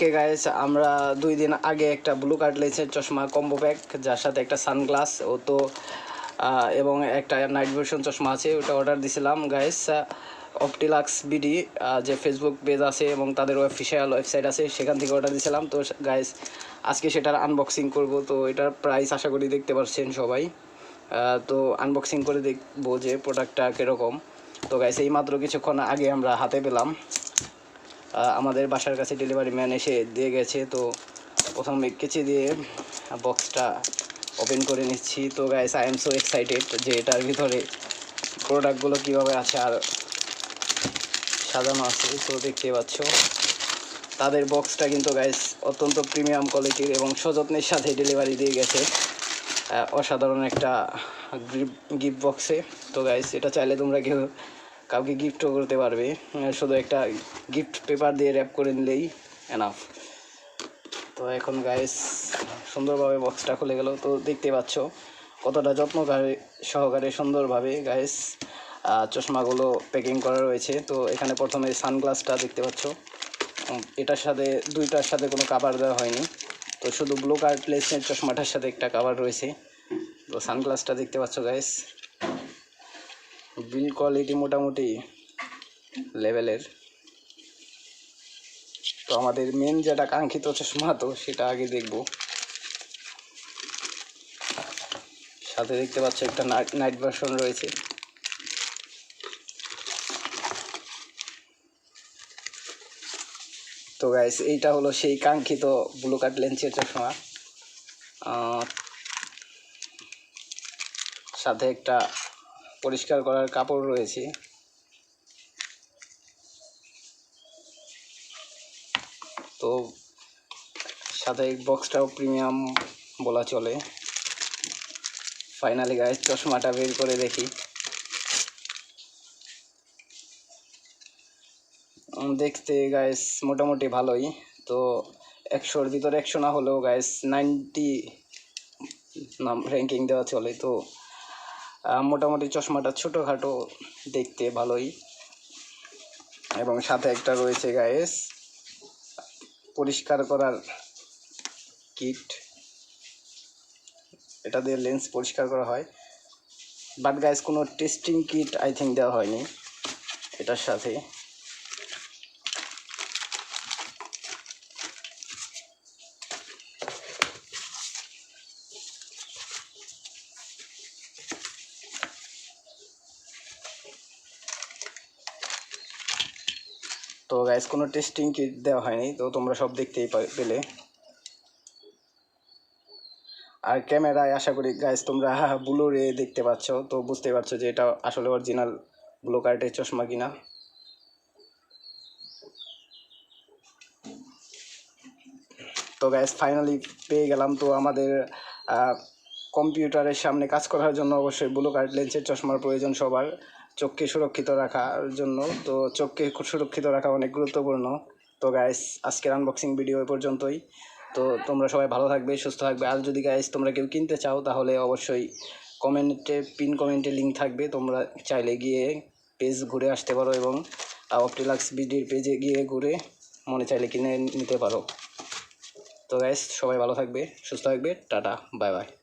আজকে গাইস আমরা দুই দিন আগে একটা ব্লু কার্ড লেন্সের চশমা কম্বো প্যাক যার সাথে একটা সানগ্লাস ও তো এবং একটা নাইট ভিশন চশমা আছে, ওটা অর্ডার দিছিলাম গাইস অপটিলাক্স বিডি যে ফেসবুক পেজ আছে এবং তাদের অফিসিয়াল ওয়েবসাইট আছে, সেখান থেকে অর্ডার দিয়েছিলাম তো গাইস আজকে সেটার আনবক্সিং করব। তো এটার প্রাইস আশা করি দেখতে পাচ্ছেন সবাই। তো আনবক্সিং করে দেখব যে প্রোডাক্টটা কীরকম। তো গাইস এই মাত্র কিছুক্ষণ আগে আমরা হাতে পেলাম। আমাদের বাসার কাছে ডেলিভারি ম্যান এসে দিয়ে গেছে। তো প্রথমে কেচে দিয়ে বক্সটা ওপেন করে নিচ্ছি। তো guys I am so excited যে এটার ভিতরে প্রোডাক্টগুলো কীভাবে আছে আর সাজানো আছে। তো দেখতে পাচ্ছ, তাদের বক্সটা কিন্তু গাইস অত্যন্ত প্রিমিয়াম কোয়ালিটির এবং সযত্নের সাথে ডেলিভারি দিয়ে গেছে। অসাধারণ একটা গিফট বক্সে তো গাইস এটা চাইলে তোমরা কেউ কাউকে গিফটও করতে পারবে। শুধু একটা গিফট পেপার দিয়ে র্যাপ করে নিলেই এনাফ তো এখন গাইস সুন্দরভাবে বক্সটা খুলে গেল। তো দেখতে পাচ্ছ কতটা যত্নকারে, সহকারে সুন্দরভাবে গাইস চশমাগুলো প্যাকিং করা রয়েছে। তো এখানে প্রথমে সানগ্লাসটা দেখতে পাচ্ছ। এটার সাথে, দুইটার সাথে কোনো কাভার দেওয়া হয়নি। তো শুধু ব্লু কার্ড লেন্সের চশমাটার সাথে একটা কাভার রয়েছে। তো সানগ্লাসটা দেখতে পাচ্ছ গাইস বিল কোয়ালিটি মোটামুটি লেভেলের তো আমাদের মেন যেটা কাঙ্ক্ষিত চশমা তো সেটা আগে দেখব। সাথে দেখতে পাচ্ছ একটা নাইট ভার্সন রয়েছে। তো গাইস এইটা হলো সেই কাঙ্ক্ষিত ব্লু কাট লেন্সের চশমা। সাথে একটা পরিষ্কার করার কাপড় রয়েছে। তো সাথে বক্সটাও প্রিমিয়াম বলা চলে। ফাইনালি গাইস চশমাটা বের করে দেখি। দেখতে গায়েস মোটামুটি ভালোই। তো একশোর ভিতরে একশো না হলেও গাইস নাইনটি নাম র্যাঙ্কিং দেওয়া চলে। তো মোটামুটি চশমাটা ছোটোখাটো দেখতে ভালোই। এবং সাথে একটা রয়েছে গায়েস পরিষ্কার করার কিট এটা দিয়ে লেন্স পরিষ্কার করা হয়। বাট গায়েস কোনো টেস্টিং কিট আই থিঙ্ক দেওয়া হয়নি। এটার সাথে। তো গাইস কোনো টেস্টিং কিট দেওয়া হয়নি, তো তোমরা সব দেখতেই পেলে। আর ক্যামেরায় আশা করি গাইস তোমরা ব্লু রে দেখতে পাচ্ছ, তো বুঝতে পারছ যে এটা আসলে অরিজিনাল ব্লু কার্টের চশমা কিনা। তো গাইস ফাইনালি পেয়ে গেলাম, তো আমাদের কম্পিউটারের সামনে কাজ করার জন্য অবশ্যই ব্লু কার্ট লেন্সের চশমার প্রয়োজন সবার। চোখকে সুরক্ষিত রাখার জন্য। তো চোখকে সুরক্ষিত রাখা অনেক গুরুত্বপূর্ণ। তো গাইস আজকের আনবক্সিং ভিডিও এ পর্যন্তই। তো তোমরা সবাই ভালো থাকবে, সুস্থ থাকবে। আর যদি গাইস তোমরা কেউ কিনতে চাও, তাহলে অবশ্যই কমেন্টে পিন কমেন্টে লিঙ্ক থাকবে। তোমরা চাইলে গিয়ে পেজ ঘুরে আসতে পারো এবং অপটিলাক্স বিডির পেজে গিয়ে ঘুরে মনে চাইলে কিনে নিতে পারো। তো গাইস সবাই ভালো থাকবে, সুস্থ থাকবে। Tata bye bye